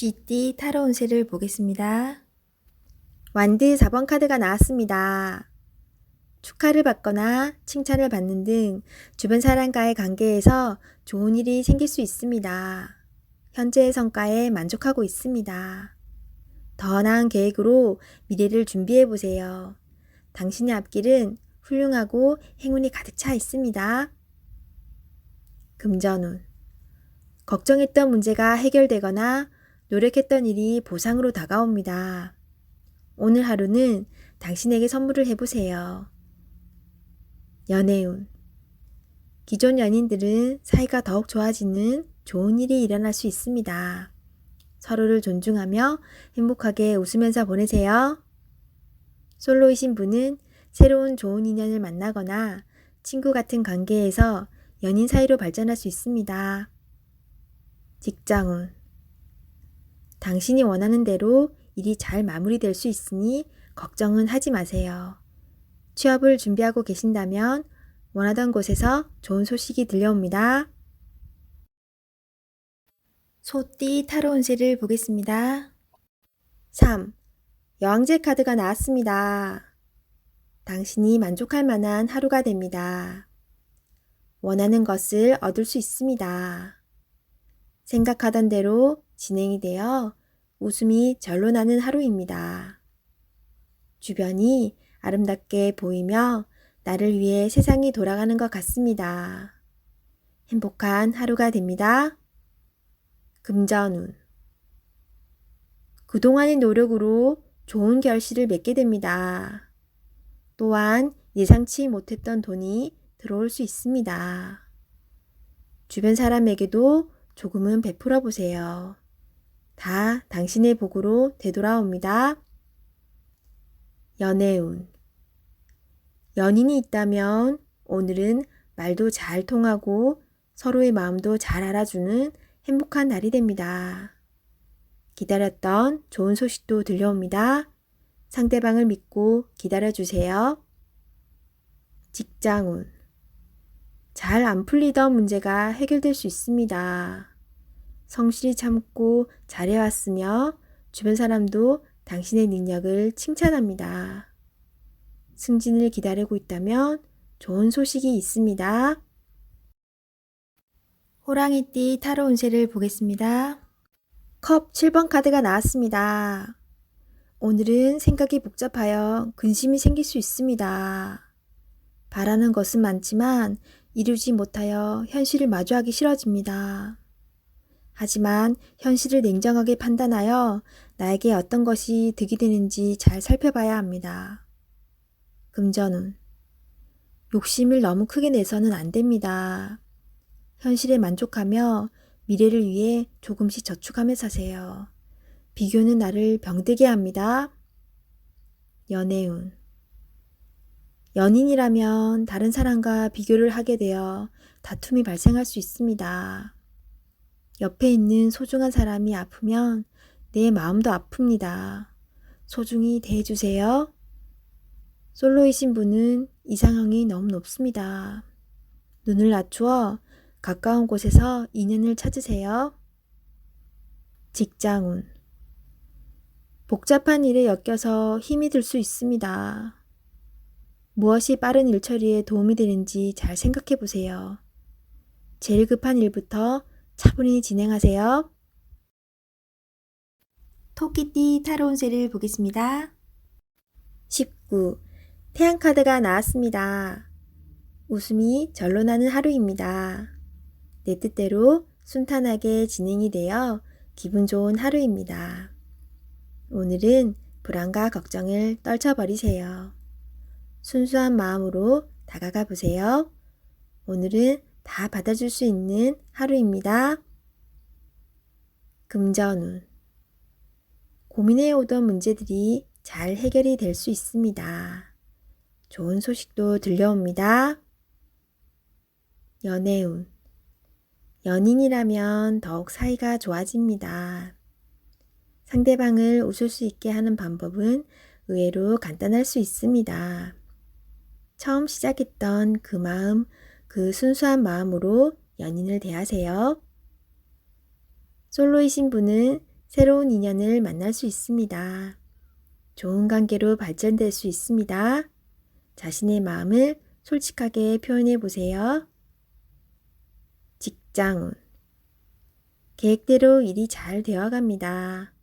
GD 타로 운세를 보겠습니다. 완드 4번 카드가 나왔습니다. 축하를 받거나 칭찬을 받는 등 주변 사람과의 관계에서 좋은 일이 생길 수 있습니다. 현재의 성과에 만족하고 있습니다. 더 나은 계획으로 미래를 준비해 보세요. 당신의 앞길은 훌륭하고 행운이 가득 차 있습니다. 금전운. 걱정했던 문제가 해결되거나 노력했던 일이 보상으로 다가옵니다. 오늘 하루는 당신에게 선물을 해보세요. 연애운. 기존 연인들은 사이가 더욱 좋아지는 좋은 일이 일어날 수 있습니다. 서로를 존중하며 행복하게 웃으면서 보내세요. 솔로이신 분은 새로운 좋은 인연을 만나거나 친구 같은 관계에서 연인 사이로 발전할 수 있습니다. 직장운. 당신이 원하는 대로 일이 잘 마무리될 수 있으니 걱정은 하지 마세요. 취업을 준비하고 계신다면 원하던 곳에서 좋은 소식이 들려옵니다. 소띠 타로 운세를 보겠습니다. 3. 여왕제 카드가 나왔습니다. 당신이 만족할 만한 하루가 됩니다. 원하는 것을 얻을 수 있습니다. 생각하던 대로 진행이 되어 웃음이 절로 나는 하루입니다. 주변이 아름답게 보이며 나를 위해 세상이 돌아가는 것 같습니다. 행복한 하루가 됩니다. 금전운. 그동안의 노력으로 좋은 결실을 맺게 됩니다. 또한 예상치 못했던 돈이 들어올 수 있습니다. 주변 사람에게도 조금은 베풀어 보세요. 다 당신의 복으로 되돌아옵니다. 연애운. 연인이 있다면 오늘은 말도 잘 통하고 서로의 마음도 잘 알아주는 행복한 날이 됩니다. 기다렸던 좋은 소식도 들려옵니다. 상대방을 믿고 기다려주세요. 직장운. 잘 안 풀리던 문제가 해결될 수 있습니다. 성실히 참고 잘해왔으며 주변 사람도 당신의 능력을 칭찬합니다. 승진을 기다리고 있다면 좋은 소식이 있습니다. 호랑이띠 타로 운세를 보겠습니다. 컵 7번 카드가 나왔습니다. 오늘은 생각이 복잡하여 근심이 생길 수 있습니다. 바라는 것은 많지만 이루지 못하여 현실을 마주하기 싫어집니다. 하지만 현실을 냉정하게 판단하여 나에게 어떤 것이 득이 되는지 잘 살펴봐야 합니다. 금전운. 욕심을 너무 크게 내서는 안 됩니다. 현실에 만족하며 미래를 위해 조금씩 저축하며 사세요. 비교는 나를 병들게 합니다. 연애운. 연인이라면 다른 사람과 비교를 하게 되어 다툼이 발생할 수 있습니다. 옆에 있는 소중한 사람이 아프면 내 마음도 아픕니다. 소중히 대해주세요. 솔로이신 분은 이상형이 너무 높습니다. 눈을 낮추어 가까운 곳에서 인연을 찾으세요. 직장운. 복잡한 일에 엮여서 힘이 들 수 있습니다. 무엇이 빠른 일 처리에 도움이 되는지 잘 생각해 보세요. 제일 급한 일부터 차분히 진행하세요. 토끼띠 타로 운세를 보겠습니다. 19. 태양카드가 나왔습니다. 웃음이 절로 나는 하루입니다. 내 뜻대로 순탄하게 진행이 되어 기분 좋은 하루입니다. 오늘은 불안과 걱정을 떨쳐버리세요. 순수한 마음으로 다가가 보세요. 오늘은 다 받아줄 수 있는 하루입니다. 금전운. 고민해 오던 문제들이 잘 해결이 될 수 있습니다. 좋은 소식도 들려옵니다. 연애운. 연인이라면 더욱 사이가 좋아집니다. 상대방을 웃을 수 있게 하는 방법은 의외로 간단할 수 있습니다. 처음 시작했던 그 마음, 그 순수한 마음으로 연인을 대하세요. 솔로이신 분은 새로운 인연을 만날 수 있습니다. 좋은 관계로 발전될 수 있습니다. 자신의 마음을 솔직하게 표현해 보세요. 직장운. 계획대로 일이 잘 되어 갑니다.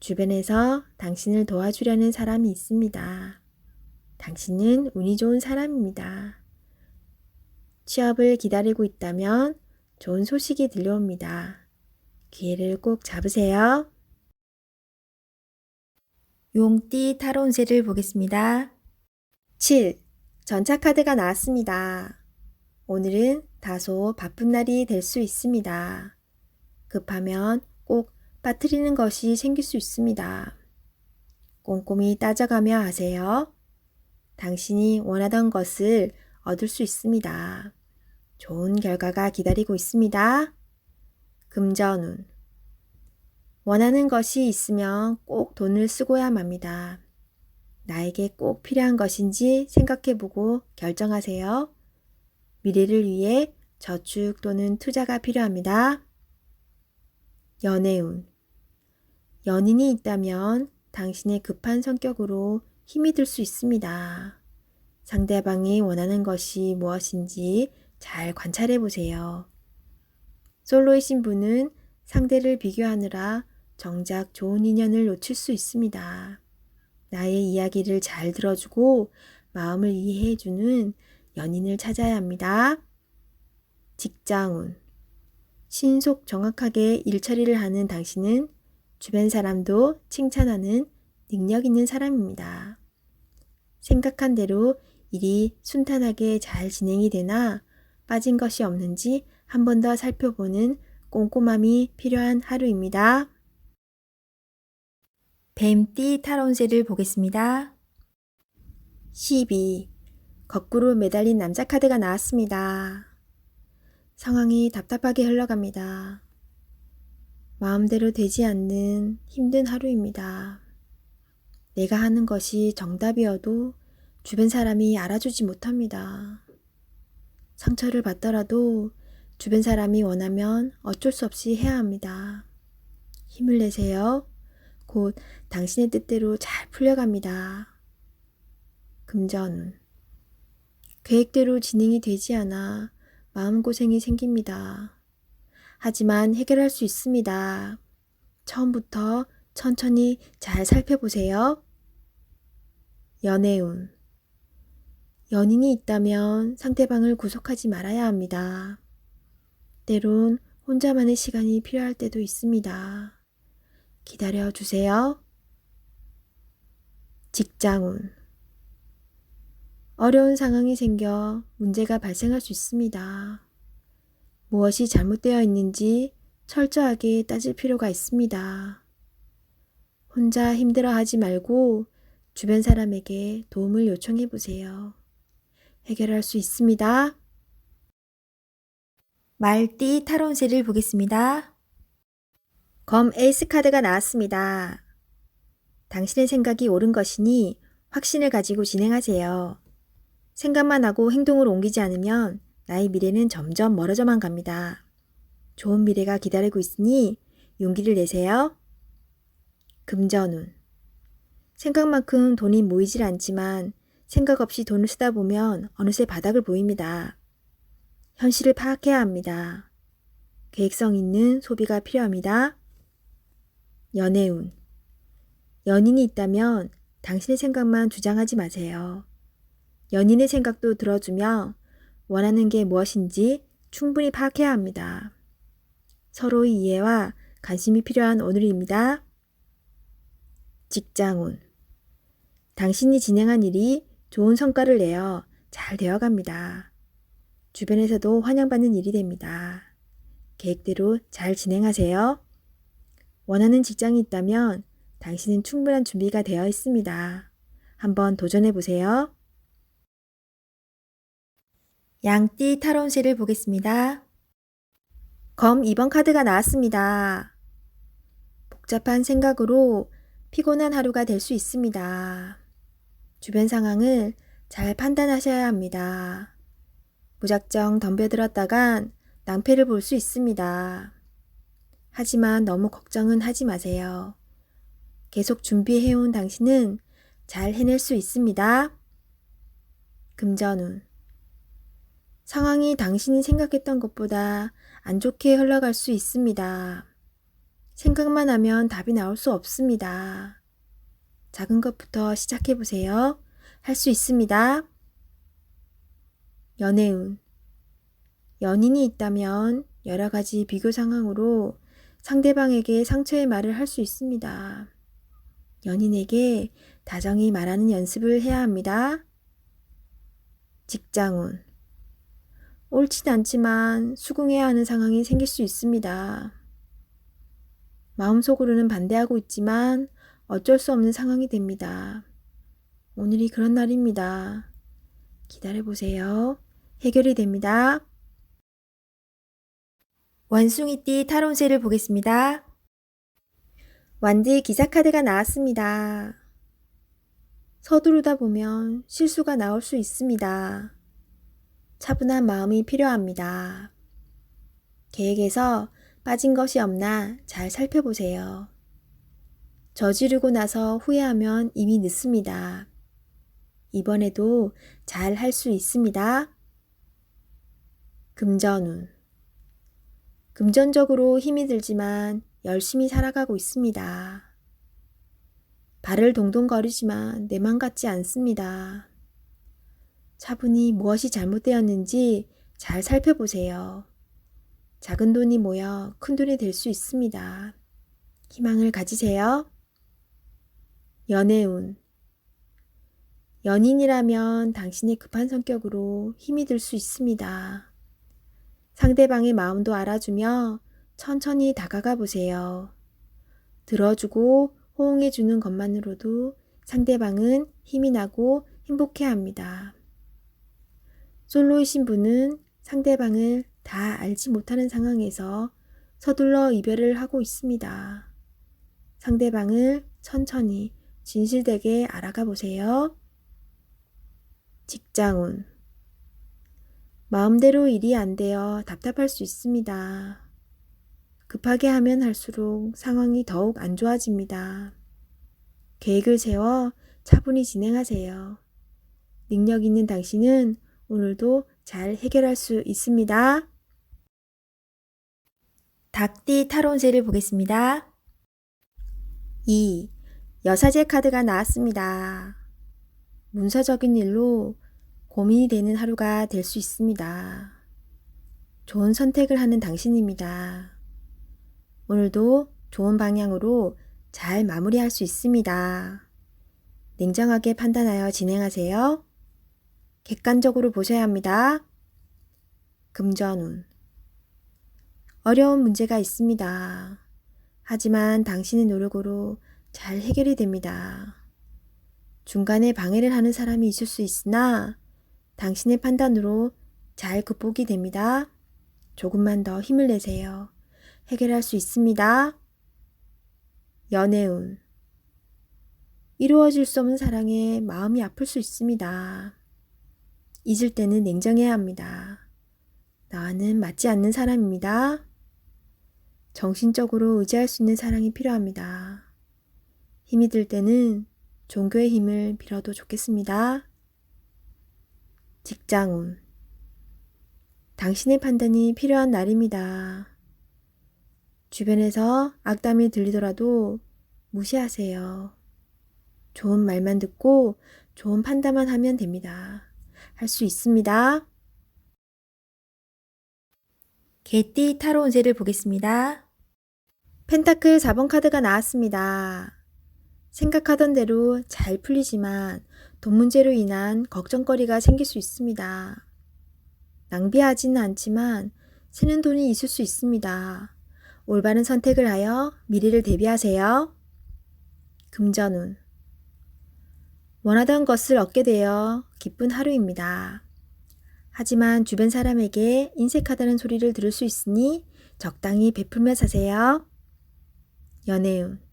주변에서 당신을 도와주려는 사람이 있습니다. 당신은 운이 좋은 사람입니다. 취업을 기다리고 있다면 좋은 소식이 들려옵니다. 기회를 꼭 잡으세요. 용띠 타로 운세를 보겠습니다. 7. 전차 카드가 나왔습니다. 오늘은 다소 바쁜 날이 될 수 있습니다. 급하면 꼭 빠뜨리는 것이 생길 수 있습니다. 꼼꼼히 따져가며 하세요. 당신이 원하던 것을 얻을 수 있습니다. 좋은 결과가 기다리고 있습니다. 금전운. 원하는 것이 있으면 꼭 돈을 쓰고야 맙니다. 나에게 꼭 필요한 것인지 생각해보고 결정하세요. 미래를 위해 저축 또는 투자가 필요합니다. 연애운. 연인이 있다면 당신의 급한 성격으로 힘이 들 수 있습니다. 상대방이 원하는 것이 무엇인지 잘 관찰해 보세요. 솔로이신 분은 상대를 비교하느라 정작 좋은 인연을 놓칠 수 있습니다. 나의 이야기를 잘 들어주고 마음을 이해해주는 연인을 찾아야 합니다. 직장운. 신속 정확하게 일처리를 하는 당신은 주변 사람도 칭찬하는 능력 있는 사람입니다. 생각한 대로 일이 순탄하게 잘 진행이 되나 빠진 것이 없는지 한 번 더 살펴보는 꼼꼼함이 필요한 하루입니다. 뱀띠 타론세를 보겠습니다. 12. 거꾸로 매달린 남자 카드가 나왔습니다. 상황이 답답하게 흘러갑니다. 마음대로 되지 않는 힘든 하루입니다. 내가 하는 것이 정답이어도 주변 사람이 알아주지 못합니다. 상처를 받더라도 주변 사람이 원하면 어쩔 수 없이 해야 합니다. 힘을 내세요. 곧 당신의 뜻대로 잘 풀려갑니다. 금전. 계획대로 진행이 되지 않아 마음고생이 생깁니다. 하지만 해결할 수 있습니다. 처음부터 천천히 잘 살펴보세요. 연애운. 연인이 있다면 상대방을 구속하지 말아야 합니다. 때론 혼자만의 시간이 필요할 때도 있습니다. 기다려 주세요. 직장운. 어려운 상황이 생겨 문제가 발생할 수 있습니다. 무엇이 잘못되어 있는지 철저하게 따질 필요가 있습니다. 혼자 힘들어 하지 말고 주변 사람에게 도움을 요청해 보세요. 해결할 수 있습니다. 말띠 타론세를 보겠습니다. 검 에이스 카드가 나왔습니다. 당신의 생각이 옳은 것이니 확신을 가지고 진행하세요. 생각만 하고 행동을 옮기지 않으면 나의 미래는 점점 멀어져만 갑니다. 좋은 미래가 기다리고 있으니 용기를 내세요. 금전운. 생각만큼 돈이 모이질 않지만 생각 없이 돈을 쓰다 보면 어느새 바닥을 보입니다. 현실을 파악해야 합니다. 계획성 있는 소비가 필요합니다. 연애운. 연인이 있다면 당신의 생각만 주장하지 마세요. 연인의 생각도 들어주며 원하는 게 무엇인지 충분히 파악해야 합니다. 서로의 이해와 관심이 필요한 오늘입니다. 직장운. 당신이 진행한 일이 좋은 성과를 내어 잘 되어갑니다. 주변에서도 환영받는 일이 됩니다. 계획대로 잘 진행하세요. 원하는 직장이 있다면 당신은 충분한 준비가 되어 있습니다. 한번 도전해 보세요. 양띠 타론시를 보겠습니다. 검 2번 카드가 나왔습니다. 복잡한 생각으로 피곤한 하루가 될 수 있습니다. 주변 상황을 잘 판단하셔야 합니다. 무작정 덤벼들었다간 낭패를 볼 수 있습니다. 하지만 너무 걱정은 하지 마세요. 계속 준비해온 당신은 잘 해낼 수 있습니다. 금전운. 상황이 당신이 생각했던 것보다 안 좋게 흘러갈 수 있습니다. 생각만 하면 답이 나올 수 없습니다. 작은 것부터 시작해 보세요. 할 수 있습니다. 연애운. 연인이 있다면 여러 가지 비교 상황으로 상대방에게 상처의 말을 할 수 있습니다. 연인에게 다정히 말하는 연습을 해야 합니다. 직장운. 옳진 않지만 수긍해야 하는 상황이 생길 수 있습니다. 마음속으로는 반대하고 있지만 어쩔 수 없는 상황이 됩니다. 오늘이 그런 날입니다. 기다려보세요. 해결이 됩니다. 원숭이띠 타론세를 보겠습니다. 완드 기사 카드가 나왔습니다. 서두르다 보면 실수가 나올 수 있습니다. 차분한 마음이 필요합니다. 계획에서 빠진 것이 없나 잘 살펴보세요. 저지르고 나서 후회하면 이미 늦습니다. 이번에도 잘 할 수 있습니다. 금전운. 금전적으로 힘이 들지만 열심히 살아가고 있습니다. 발을 동동거리지만 내 맘 같지 않습니다. 차분히 무엇이 잘못되었는지 잘 살펴보세요. 작은 돈이 모여 큰 돈이 될 수 있습니다. 희망을 가지세요. 연애운. 연인이라면 당신의 급한 성격으로 힘이 들 수 있습니다. 상대방의 마음도 알아주며 천천히 다가가 보세요. 들어주고 호응해 주는 것만으로도 상대방은 힘이 나고 행복해 합니다. 솔로이신 분은 상대방을 다 알지 못하는 상황에서 서둘러 이별을 하고 있습니다. 상대방을 천천히 진실되게 알아가 보세요. 직장운. 마음대로 일이 안 되어 답답할 수 있습니다. 급하게 하면 할수록 상황이 더욱 안 좋아집니다. 계획을 세워 차분히 진행하세요. 능력 있는 당신은 오늘도 잘 해결할 수 있습니다. 닭띠 타론세를 보겠습니다. 2. 여사제 카드가 나왔습니다. 문서적인 일로 고민이 되는 하루가 될 수 있습니다. 좋은 선택을 하는 당신입니다. 오늘도 좋은 방향으로 잘 마무리할 수 있습니다. 냉정하게 판단하여 진행하세요. 객관적으로 보셔야 합니다. 금전운. 어려운 문제가 있습니다. 하지만 당신의 노력으로 잘 해결이 됩니다. 중간에 방해를 하는 사람이 있을 수 있으나 당신의 판단으로 잘 극복이 됩니다. 조금만 더 힘을 내세요. 해결할 수 있습니다. 연애운. 이루어질 수 없는 사랑에 마음이 아플 수 있습니다. 잊을 때는 냉정해야 합니다. 나와는 맞지 않는 사람입니다. 정신적으로 의지할 수 있는 사랑이 필요합니다. 힘이 들 때는 종교의 힘을 빌어도 좋겠습니다. 직장운. 당신의 판단이 필요한 날입니다. 주변에서 악담이 들리더라도 무시하세요. 좋은 말만 듣고 좋은 판단만 하면 됩니다. 할 수 있습니다. 개띠 타로 운세를 보겠습니다. 펜타클 4번 카드가 나왔습니다. 생각하던 대로 잘 풀리지만 돈 문제로 인한 걱정거리가 생길 수 있습니다. 낭비하지는 않지만 새는 돈이 있을 수 있습니다. 올바른 선택을 하여 미래를 대비하세요. 금전운. 원하던 것을 얻게 되어 기쁜 하루입니다. 하지만 주변 사람에게 인색하다는 소리를 들을 수 있으니 적당히 베풀며 사세요. 연애운.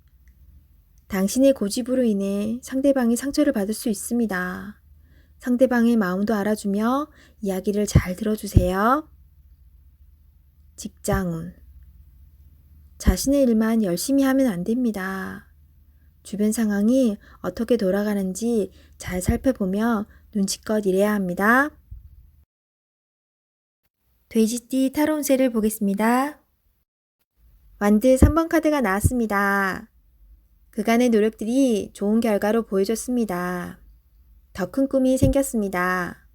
당신의 고집으로 인해 상대방이 상처를 받을 수 있습니다. 상대방의 마음도 알아주며 이야기를 잘 들어주세요. 직장운. 자신의 일만 열심히 하면 안 됩니다. 주변 상황이 어떻게 돌아가는지 잘 살펴보며 눈치껏 일해야 합니다. 돼지띠 타로 운세를 보겠습니다. 완드 3번 카드가 나왔습니다. 그간의 노력들이 좋은 결과로 보여줬습니다. 더 큰 꿈이 생겼습니다.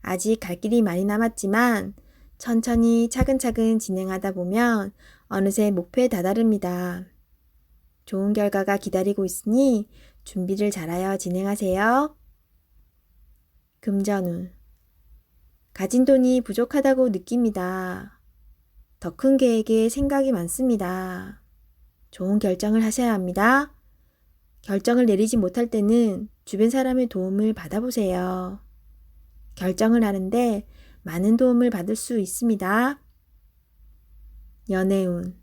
아직 갈 길이 많이 남았지만 천천히 차근차근 진행하다 보면 어느새 목표에 다다릅니다. 좋은 결과가 기다리고 있으니 준비를 잘하여 진행하세요. 금전운. 가진 돈이 부족하다고 느낍니다. 더 큰 계획에 생각이 많습니다. 좋은 결정을 하셔야 합니다. 결정을 내리지 못할 때는 주변 사람의 도움을 받아보세요. 결정을 하는데 많은 도움을 받을 수 있습니다. 연애운.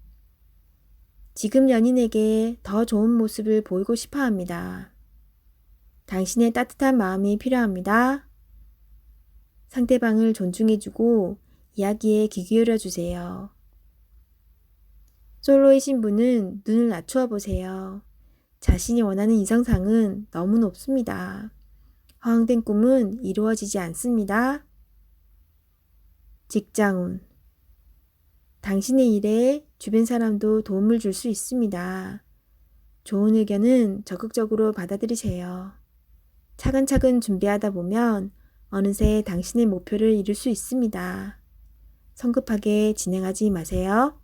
지금 연인에게 더 좋은 모습을 보이고 싶어 합니다. 당신의 따뜻한 마음이 필요합니다. 상대방을 존중해주고 이야기에 귀 기울여 주세요. 솔로이신 분은 눈을 낮추어 보세요. 자신이 원하는 이성상은 너무 높습니다. 허황된 꿈은 이루어지지 않습니다. 직장운. 당신의 일에 주변 사람도 도움을 줄 수 있습니다. 좋은 의견은 적극적으로 받아들이세요. 차근차근 준비하다 보면 어느새 당신의 목표를 이룰 수 있습니다. 성급하게 진행하지 마세요.